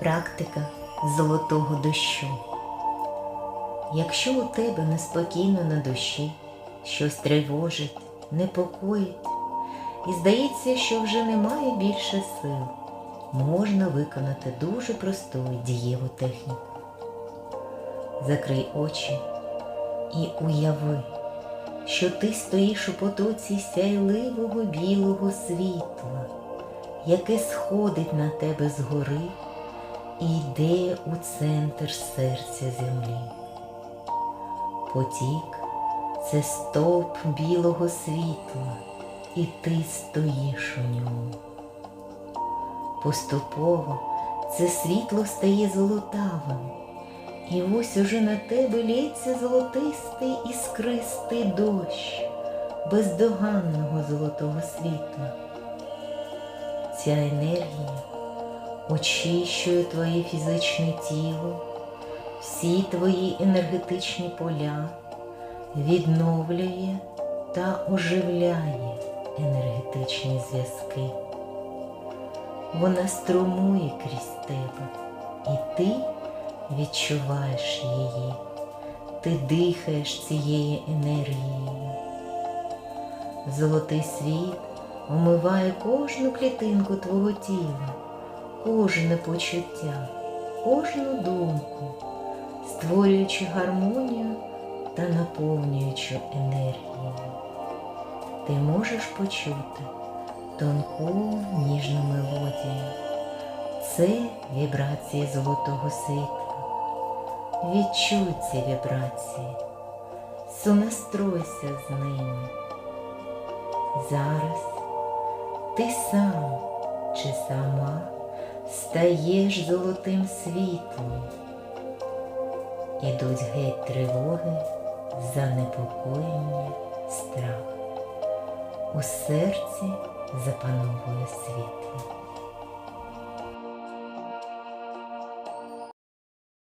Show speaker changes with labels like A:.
A: Практика золотого дощу. Якщо у тебе неспокійно на душі, щось тривожить, непокоїть, і здається, що вже немає більше сил, можна виконати дуже просту і дієву техніку. Закрий очі і уяви, що ти стоїш у потоці сяйливого білого світла, яке сходить на тебе згори і йде у центр серця землі. Потік це стовп білого світла, і ти стоїш у ньому. Поступово це світло стає золотавим, і ось уже на тебе лється золотистий іскристий дощ бездоганного золотого світла. Ця енергія очищує твоє фізичне тіло, всі твої енергетичні поля, відновлює та оживляє енергетичні зв'язки. Вона струмує крізь тебе, і ти відчуваєш її, ти дихаєш цією енергією. Золотий світ омиває кожну клітинку твого тіла, кожне почуття, кожну думку, створюючи гармонію та наповнюючи енергією. Ти можеш почути тонку ніжну мелодію. Це вібрації золотого світла. Відчуй ці вібрації, сонастройся з ними. Зараз ти сам чи сама стаєш золотим світлом. Ідуть геть тривоги, занепокоєння, страх. У серці запановує світло.